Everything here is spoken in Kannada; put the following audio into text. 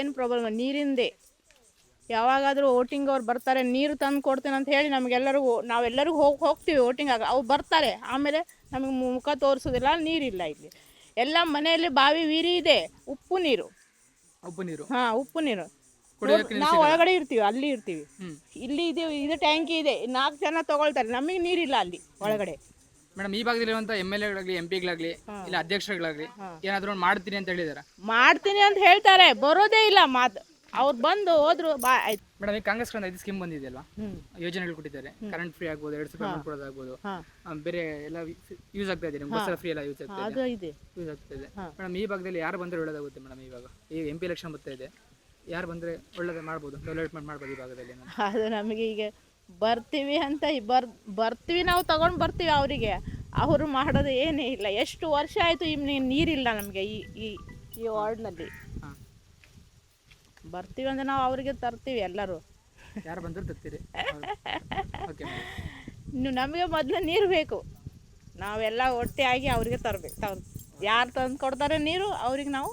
ಏನು ಪ್ರಾಬ್ಲಮ್ ನೀರಿಂದೇ. ಯಾವಾಗಾದರೂ ವೋಟಿಂಗ್ ಅವ್ರು ಬರ್ತಾರೆ ನೀರು ತಂದು ಕೊಡ್ತೇನೆ ಅಂತ ಹೇಳಿ ನಮಗೆಲ್ಲರಿಗೂ ನಾವೆಲ್ಲರಿಗೂ ಹೋಗಿ ಹೋಗ್ತೀವಿ ವೋಟಿಂಗ್ ಆಗ. ಅವ್ರು ಬರ್ತಾರೆ ಆಮೇಲೆ ನಮಗೆ ಮುಖ ತೋರಿಸೋದಿಲ್ಲ ನೀರಿಲ್ಲ ಇಲ್ಲಿ. ಎಲ್ಲ ಮನೆಯಲ್ಲಿ ಬಾವಿ ವೀರಿ ಇದೆ ಉಪ್ಪು ನೀರು. ಉಪ್ಪು ನೀರು. ಹಾಂ ಉಪ್ಪು ನೀರು. ನಾವು ಒಳಗಡೆ ಇರ್ತೀವಿ ಅಲ್ಲಿ ಇರ್ತೀವಿ. ಇಲ್ಲಿ ಇದು ಇದು ಟ್ಯಾಂಕಿ ಇದೆ ನಾಲ್ಕು ಜನ ತಗೊಳ್ತಾರೆ ನಮಗೆ ನೀರಿಲ್ಲ ಅಲ್ಲಿ ಒಳಗಡೆ. ಮೇಡಮ್ ಈ ಭಾಗದಲ್ಲಿರುವಂತ ಎಂ ಎಲ್ ಎಗಳಾಗ್ಲಿ ಎಂ ಪಿಗಳಾಗ್ಲಿ ಇಲ್ಲ ಅಧ್ಯಕ್ಷರುಗಳಾಗ್ಲಿ ಏನಾದ್ರು ಒಂದು ಮಾಡ್ತೀನಿ ಅಂತ ಹೇಳಿದಾರೆ? ಮಾಡ್ತೀನಿ ಅಂತ ಹೇಳ್ತಾರೆ ಬರೋದೇ ಇಲ್ಲ ಮಾತು ಅವ್ರು ಬಂದು ಹೋದ್ರು ಬಾ ಆಯ್ತು. ಮೇಡಮ್ ಈ ಕಾಂಗ್ರೆಸ್ ಐದು ಸ್ಕೀಮ್ ಬಂದಿದೆ ಅಲ್ವಾ ಯೋಜನೆಗಳು ಕೊಟ್ಟಿದ್ದಾರೆ. ಕರೆಂಟ್ ಫ್ರೀ ಆಗ್ಬೋದು ಎರಡು ಸಾವಿರ ಕೊಡೋದಾಗ್ಬೋದು ಆ, ಬೇರೆ ಎಲ್ಲ ಯೂಸ್ ಆಗ್ತಾ ಇದೆ ಬಸ್ ಎಲ್ಲ ಫ್ರೀ ಎಲ್ಲ ಯೂಸ್ ಆಗ್ತಾ ಇದೆ. ಅದು ಇದೆ. ಯೂಸ್ ಆಗ್ತಾ ಇದೆ. ಮೇಡಮ್ ಈ ಭಾಗದಲ್ಲಿ ಯಾರು ಬಂದ್ರೆ ಒಳ್ಳೇದಾಗುತ್ತೆ ಮೇಡಮ್ ಇವಾಗ ಈ ಎಂ ಪಿ ಎಲೆಕ್ಷನ್ ಬರ್ತಾ ಇದೆ ಯಾರು ಬಂದ್ರೆ ಒಳ್ಳೇದು ಮಾಡ್ಬೋದು ಡೆವಲಪ್ಮೆಂಟ್ ಮಾಡ್ಬೋದು ಈ ಭಾಗದಲ್ಲಿ. ಅದು ನಮಗೆ ಈಗ ಬರ್ತೀವಿ ಅಂತ ಬರ್ ಬರ್ತೀವಿ ನಾವು ತಗೊಂಡು ಬರ್ತೀವಿ ಅವರಿಗೆ. ಅವರು ಮಾಡೋದು ಏನೇ ಇಲ್ಲ. ಎಷ್ಟು ವರ್ಷ ಆಯಿತು ಇಮ್ನಿ ನೀರಿಲ್ಲ ನಮಗೆ ಈ ಈ ಈ ವಾರ್ಡ್ನಲ್ಲಿ. ಬರ್ತೀವಿ ಅಂದರೆ ನಾವು ಅವರಿಗೆ ತರ್ತೀವಿ ಎಲ್ಲರೂ. ಯಾರು ಬಂದರೂ ತರ್ತೀರಿ. ಇನ್ನು ನಮಗೆ ಮೊದಲು ನೀರು ಬೇಕು. ನಾವೆಲ್ಲ ಒಟ್ಟೆ ಆಗಿ ಅವ್ರಿಗೆ ತರಬೇಕು. ತರ್ ಯಾರು ತಂದು ಕೊಡ್ತಾರೆ ನೀರು ಅವ್ರಿಗೆ ನಾವು